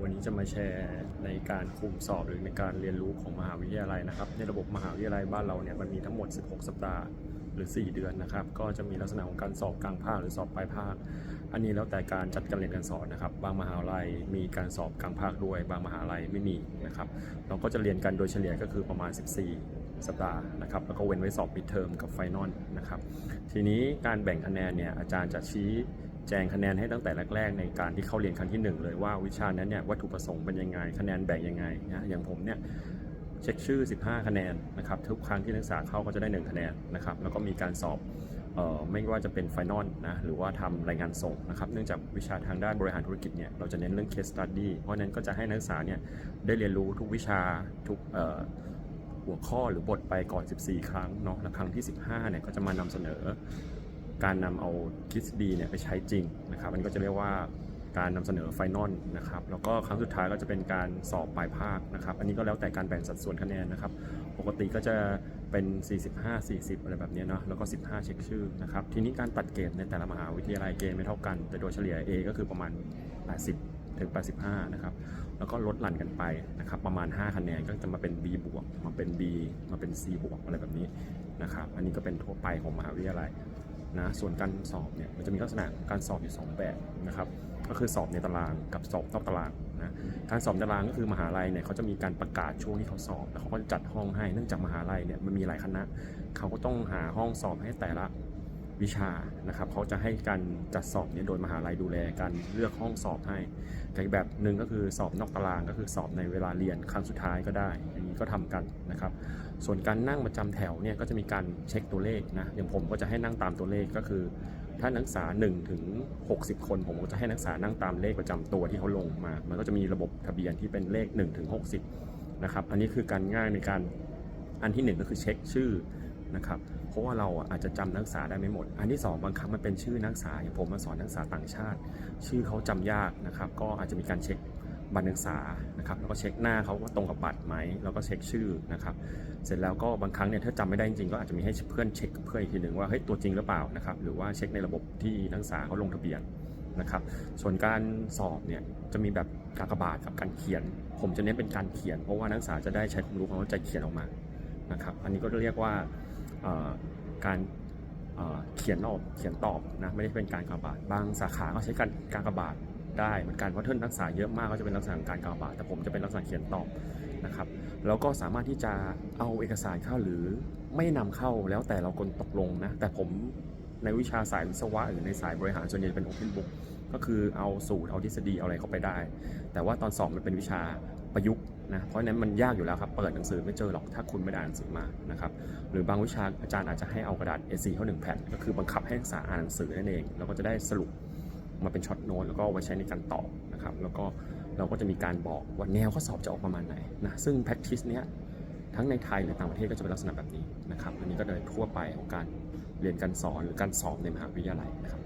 วันนี้จะมาแชร์ในการคุมสอบหรือในการเรียนรู้ของมหาวิทยาลัยนะครับ ในระบบมหาวิทยาลัยบ้านเราเนี่ยมันมีทั้งหมด 16 สัปดาห์หรือ 4 เดือนนะครับ ก็จะมีลักษณะของการสอบกลางภาคหรือสอบปลายภาค อันนี้แล้วแต่การจัดการเรียนการสอนนะครับ บางมหาลัยมีการสอบกลางภาคด้วย บางมหาลัยไม่มีนะครับ เราก็จะเรียนกันโดยเฉลี่ยก็คือประมาณ 14สัปดาห์นะครับแล้วก็เว้นไว้สอบปิดเทอมกับไฟนอลนะครับ ทีนี้การแบ่งคะแนนเนี่ยอาจารย์จะชี้ แจงคะแนนให้ตั้งแต่แรกๆ ในการที่เข้าเรียนครั้งที่หนึ่งเลยว่าวิชานั้นเนี่ยวัตถุประสงค์เป็นยังไงคะแนนแบ่งยังไงนะอย่างผมเนี่ยเช็คชื่อ 15 คะแนนนะครับทุกครั้งที่นักศึกษาเข้าก็จะได้ 1 คะแนนนะครับแล้วก็มีการสอบออไม่ว่าจะเป็นไฟนอลนะหรือว่าทำรายงานส่งนะครับเนื่องจากวิชาทางด้านบริหารธุรกิจเนี่ยเราจะเน้นเรื่อง case study เพราะนั้นก็จะให้นักศึกษาเนี่ยได้เรียนรู้ทุกวิชาทุกหัวข้อหรือบทไปก่อน 14 ครั้งเนาะและครั้งที่ 15เนี่ยก็จะมานำเสนอ การนำเอาทฤษฎีเนี่ยไปใช้จริงนะครับอันนี้ก็จะเรียกว่าการนำเสนอไฟนอลนะครับแล้วก็ครั้งสุดท้ายก็จะเป็นการสอบปลายภาคนะครับอันนี้ก็แล้วแต่การแบ่งสัดส่วนคะแนนนะครับปกติก็จะเป็น 45 40 อะไรแบบนี้เนาะแล้วก็ 15 เช็คชื่อนะครับทีนี้การตัดเกรดในแต่ละมหาวิทยาลัยเกณฑ์ไม่เท่ากัน แต่โดยเฉลี่ย A ก็คือประมาณ 80 ถึง 85 นะครับแล้วก็ลดหลั่นกันไปนะครับประมาณ 5 คะแนนก็จะมาเป็น B บวกมาเป็น B มาเป็น C บวกอะไรแบบนี้นะครับอันนี้ก็เป็นทั่วไปของมหาวิทยาลัย นะส่วนการสอบเนี่ยมันจะมีลักษณะการสอบอยู่ 2 แบบนะครับก็คือสอบในตารางกับสอบนอกตารางนะการสอบในตารางก็คือมหาลัยเนี่ยเขาจะมีการประกาศช่วงที่เขาสอบแล้วเขาก็จัดห้องให้เนื่องจากมหาลัยเนี่ยมันมีหลายคณะเขาก็ต้องหาห้องสอบให้แต่ละวิชานะครับเขาจะให้การจัดสอบเนี่ยโดยมหาลัยดูแลการเลือกห้องสอบให้แต่อีกแบบหนึ่งก็คือสอบนอกตารางก็คือสอบในเวลาเรียนครั้งสุดท้ายก็ได้ อย่างนี้ก็ทำกันนะครับ ส่วนการนั่งประจำแถวเนี่ยก็จะมีการเช็คตัวเลขนะอย่างผมก็จะให้นั่งตามตัวเลขก็คือ ถ้านักศึกษา1ถึง60 คน ผมก็จะให้นักศึกษานั่งตามเลขประจำตัวที่เขาลงมา มันก็จะมีระบบทะเบียนที่เป็นเลข1ถึง60นะครับอันนี้คือการง่ายในการอันที่หนึ่งก็คือเช็คชื่อนะครับเพราะว่าเราอาจจะจำนักศึกษาได้ไม่หมด อันที่สองบางครั้งมันเป็นชื่อนักศึกษาอย่างผมมาสอนนักศึกษาต่างชาติ ชื่อเขาจำยากนะครับก็อาจจะมีการเช็ค บัตรนักศึกษานะครับแล้วก็เช็คหน้าเขาว่าตรงกับบัตรไหมแล้วก็เช็คชื่อนะครับเสร็จแล้วก็บางครั้งเนี่ยถ้าจำไม่ได้จริงๆก็อาจจะมีให้เพื่อนเช็คกับเพื่อนอีกทีหนึ่งว่าเฮ้ยตัวจริงหรือเปล่านะครับหรือว่าเช็คในระบบที่นักศึกษาเขาลงทะเบียนนะครับส่วนการสอบเนี่ยจะมีแบบกากบาทกับการเขียน ผมจะเน้นเป็นการเขียน เพราะว่านักศึกษาจะได้ใช้ความรู้ความเข้าใจเขียนออกมานะครับอันนี้ก็เรียกว่าการเอ่อเขียนออกเขียนตอบนะไม่ได้เป็นการกากบาท บางสาขาก็ใช้การกากบาท ได้เหมือนกันเพราะเท่านักษาเยอะมากก็จะเป็นลักษณะของการกากบาแต่ผมจะเป็นลักษณะเขียนตอบนะครับแล้วก็สามารถที่จะเอาเอกสารเข้าหรือไม่นำเข้าแล้วแต่เราคนตกลงนะแต่ผมในวิชาสายวิศวะหรือในสายบริหารส่วนใหญ่จะเป็น Open Book ก็คือเอาสูตรเอาทฤษฎีเอาอะไรเข้าไปได้ แต่ว่าตอนสอบมันเป็นวิชาประยุกต์นะเพราะนั้นมันยากอยู่แล้วครับ เปิดหนังสือไม่เจอหรอกถ้าคุณไม่ได้อ่านหนังสือมานะครับหรือบางวิชาอาจารย์อาจจะให้เอากระดาษ A4 เข้าหนึ่งแผ่น ก็คือบังคับให้นักศึกษาอ่านหนังสือนั่นเองแล้วก็จะได้สรุป มาเป็นช็อตโน้ตแล้วก็เอาไว้ใช้ในการตอบนะครับแล้วก็เราก็จะมีการบอกว่าแนวข้อสอบจะออกประมาณไหนนะซึ่ง practice เนี้ยทั้งในไทยหรือต่างประเทศก็จะเป็นลักษณะแบบนี้นะครับอันนี้ก็โดยทั่วไปของการเรียนการสอนหรือการสอบในมหาวิทยาลัยนะครับ